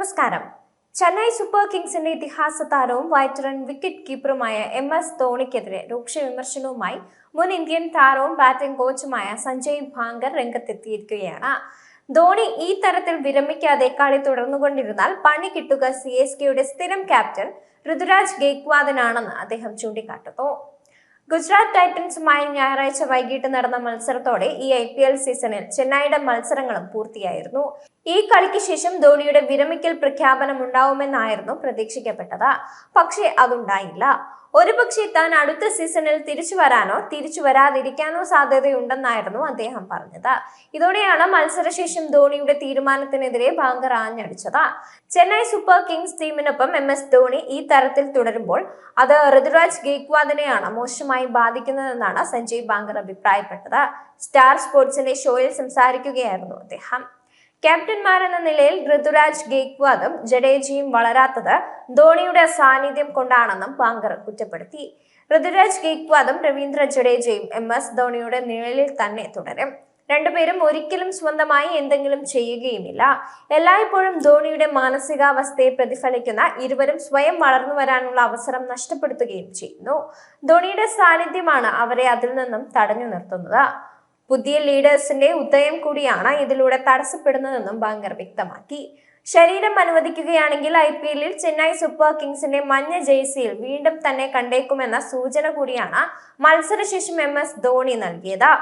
നമസ്കാരം. ചെന്നൈ സൂപ്പർ കിങ്സിന്റെ ഇതിഹാസ താരവും വൈറ്റ് റൺ വിക്കറ്റ് കീപ്പറുമായ എം എസ് ധോണിക്കെതിരെ രൂക്ഷ വിമർശനവുമായി മുൻ ഇന്ത്യൻ താരവും ബാറ്റിംഗ് കോച്ചുമായ സഞ്ജയ് ഭാങ്കർ രംഗത്തെത്തിയിരിക്കുകയാണ്. ധോണി ഈ തരത്തിൽ വിരമിക്കാതെ കളി തുടർന്നുകൊണ്ടിരുന്നാൽ പണി കിട്ടുക സി എസ് കെയുടെ സ്ഥിരം ക്യാപ്റ്റൻ ഋതുരാജ് ഗേക്വാദനാണെന്ന് അദ്ദേഹം ചൂണ്ടിക്കാട്ടുന്നു. ഗുജറാത്ത് ടൈറ്റൻസുമായി ഞായറാഴ്ച വൈകിട്ട് നടന്ന മത്സരത്തോടെ ഈ ഐ പി എൽ സീസണിൽ ചെന്നൈയുടെ മത്സരങ്ങളും പൂർത്തിയായിരുന്നു. ഈ കളിക്ക് ശേഷം ധോണിയുടെ വിരമിക്കൽ പ്രഖ്യാപനം ഉണ്ടാവുമെന്നായിരുന്നു പ്രതീക്ഷിക്കപ്പെട്ടത്. പക്ഷേ അതുണ്ടായില്ല. ഒരുപക്ഷെ താൻ അടുത്ത സീസണിൽ തിരിച്ചു വരാനോ തിരിച്ചു വരാതിരിക്കാനോ സാധ്യതയുണ്ടെന്നായിരുന്നു അദ്ദേഹം പറഞ്ഞത്. ഇതോടെയാണ് മത്സരശേഷം ധോണിയുടെ തീരുമാനത്തിനെതിരെ ബാങ്കർ ആഞ്ഞടിച്ചത്. ചെന്നൈ സൂപ്പർ കിങ്സ് ടീമിനൊപ്പം എം എസ് ധോണി ഈ തരത്തിൽ തുടരുമ്പോൾ അത് ഋതുരാജ് ഗേക്വാദിനെയാണ് മോശമായി ബാധിക്കുന്നതെന്നാണ് സഞ്ജയ് ബാങ്കർ അഭിപ്രായപ്പെട്ടത്. സ്റ്റാർ സ്പോർട്സിന്റെ ഷോയിൽ സംസാരിക്കുകയായിരുന്നു അദ്ദേഹം. ക്യാപ്റ്റന്മാരെന്ന നിലയിൽ ഋതുരാജ് ഗേക്വാദും ജഡേജയും വളരാത്തത് ധോണിയുടെ സാന്നിധ്യം കൊണ്ടാണെന്നും പാങ്കർ കുറ്റപ്പെടുത്തി. ഋതുരാജ് ഗേക്വാദും രവീന്ദ്ര ജഡേജയും എം എസ് ധോണിയുടെ നിഴലിൽ തന്നെ തുടരും. രണ്ടുപേരും ഒരിക്കലും സ്വന്തമായി എന്തെങ്കിലും ചെയ്യുകയുമില്ല. എല്ലായ്പ്പോഴും ധോണിയുടെ മാനസികാവസ്ഥയെ പ്രതിഫലിക്കുന്ന ഇരുവരും സ്വയം വളർന്നു വരാനുള്ള അവസരം നഷ്ടപ്പെടുത്തുകയും ചെയ്യുന്നു. ധോണിയുടെ സാന്നിധ്യമാണ് അവരെ അതിൽ നിന്നും തടഞ്ഞു നിർത്തുന്നത്. പുതിയ ലീഡേഴ്സിന്റെ ഉദയം കൂടിയാണ് ഇതിലൂടെ തടസ്സപ്പെടുന്നതെന്നും ബാങ്കർ വ്യക്തമാക്കി. ശരീരം അനുവദിക്കുകയാണെങ്കിൽ ഐ പി എല്ലിൽ ചെന്നൈ സൂപ്പർ കിങ്സിന്റെ മഞ്ഞ ജേഴ്സിയിൽ വീണ്ടും തന്നെ കണ്ടേക്കുമെന്ന സൂചന കൂടിയാണ് മത്സരശേഷം എം എസ് ധോണി നൽകിയത്.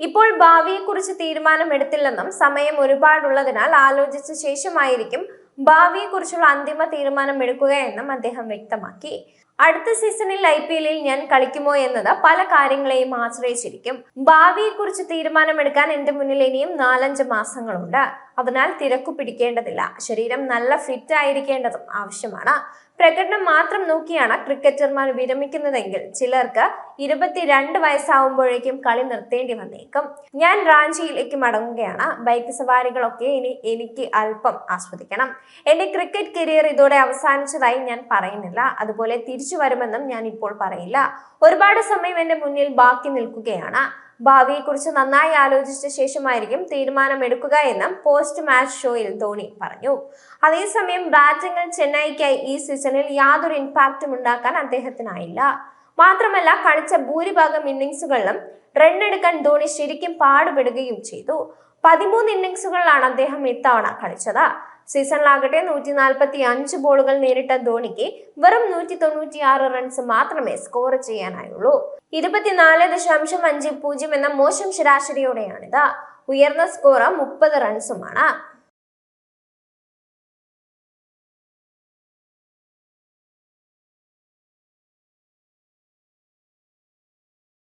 ഇപ്പോൾ ഭാവിയെക്കുറിച്ച് തീരുമാനമെടുത്തില്ലെന്നും സമയം ഒരുപാടുള്ളതിനാൽ ആലോചിച്ച ശേഷമായിരിക്കും ഭാവിയെക്കുറിച്ചുള്ള അന്തിമ തീരുമാനം എടുക്കുക എന്നും അദ്ദേഹം വ്യക്തമാക്കി. അടുത്ത സീസണിൽ ഐ പി എല്ലിൽ ഞാൻ കളിക്കുമോ എന്നത് പല കാര്യങ്ങളെയും ആശ്രയിച്ചിരിക്കും. ഭാവിയെക്കുറിച്ച് തീരുമാനമെടുക്കാൻ എന്റെ മുന്നിൽ ഇനിയും നാലഞ്ച് മാസങ്ങളുണ്ട്. അതിനാൽ തിരക്കു പിടിക്കേണ്ടതില്ല. ശരീരം നല്ല ഫിറ്റ് ആയിരിക്കേണ്ടതും ആവശ്യമാണ്. പ്രകടനം മാത്രം നോക്കിയാണ് ക്രിക്കറ്റർമാർ വിരമിക്കുന്നതെങ്കിൽ ചിലർക്ക് ഇരുപത്തിരണ്ട് വയസ്സാവുമ്പോഴേക്കും കളി നിർത്തേണ്ടി വന്നേക്കും. ഞാൻ റാഞ്ചിയിലേക്ക് മടങ്ങുകയാണ്. ബൈക്ക് സവാരികളൊക്കെ ഇനി എനിക്ക് അല്പം ആസ്വദിക്കണം. എന്റെ ക്രിക്കറ്റ് കരിയർ ഇതോടെ അവസാനിച്ചതായി ഞാൻ പറയുന്നില്ല. അതുപോലെ തിരിച്ചു വരുമെന്നും ഞാൻ ഇപ്പോൾ പറയില്ല. ഒരുപാട് സമയം എന്റെ മുന്നിൽ ബാക്കി നിൽക്കുകയാണ്. ഭാവിയെക്കുറിച്ച് നന്നായി ആലോചിച്ച ശേഷമായിരിക്കും തീരുമാനമെടുക്കുക എന്നും പോസ്റ്റ് മാച്ച് ഷോയിൽ ധോണി പറഞ്ഞു. അതേസമയം ബാറ്റിംഗിൽ ചെന്നൈക്കായി ഈ സീസണിൽ യാതൊരു ഇമ്പാക്റ്റും ഉണ്ടാക്കാൻ അദ്ദേഹത്തിനായില്ല. മാത്രമല്ല കളിച്ച ഭൂരിഭാഗം ഇന്നിങ്സുകളിലും റണ്ണെടുക്കാൻ ധോണി ശരിക്കും പാടുപെടുകയും ചെയ്തു. പതിമൂന്ന് ഇന്നിങ്സുകളിലാണ് അദ്ദേഹം ഇത്തവണ കളിച്ചത്. സീസണിലാകട്ടെ നൂറ്റി നാൽപ്പത്തി അഞ്ച് ബോളുകൾ നേരിട്ട ധോണിക്ക് വെറും നൂറ്റി തൊണ്ണൂറ്റി ആറ് റൺസ് മാത്രമേ സ്കോർ ചെയ്യാനായുള്ളൂ. ഇരുപത്തിനാല് ദശാംശം അഞ്ച് പൂജ്യം എന്ന മോശം ശരാശരിയോടെയാണിത്. ഉയർന്ന സ്കോർ മുപ്പത് റൺസുമാണ്.